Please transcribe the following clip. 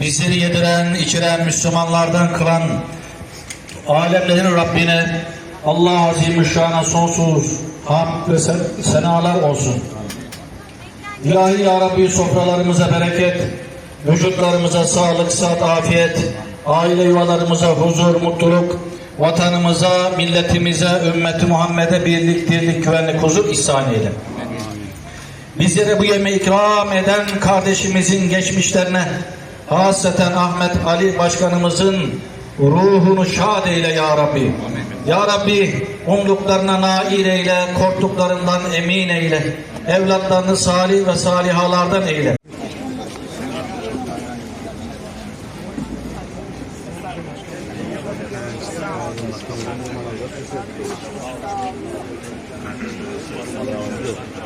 bizleri yediren, içiren, Müslümanlardan kılan alemlerin Rabbine Allah Azimüşşan'a sonsuz hamd ve sen- senalar olsun. İlahi Ya Rabbi sofralarımıza bereket, vücutlarımıza sağlık, sıhhat, afiyet, aile yuvalarımıza huzur, mutluluk, vatanımıza, milletimize, ümmeti Muhammed'e birlik, dirlik, güvenlik, huzur ihsan eyle. Bizlere bu yemeği ikram eden kardeşimizin geçmişlerine, hasreten Ahmet Ali Başkanımızın ruhunu şad eyle Ya Rabbi. Ya Rabbi umduklarına nail eyle, korktuklarından emin eyle. Evlatlarını salih ve salihalardan eyle.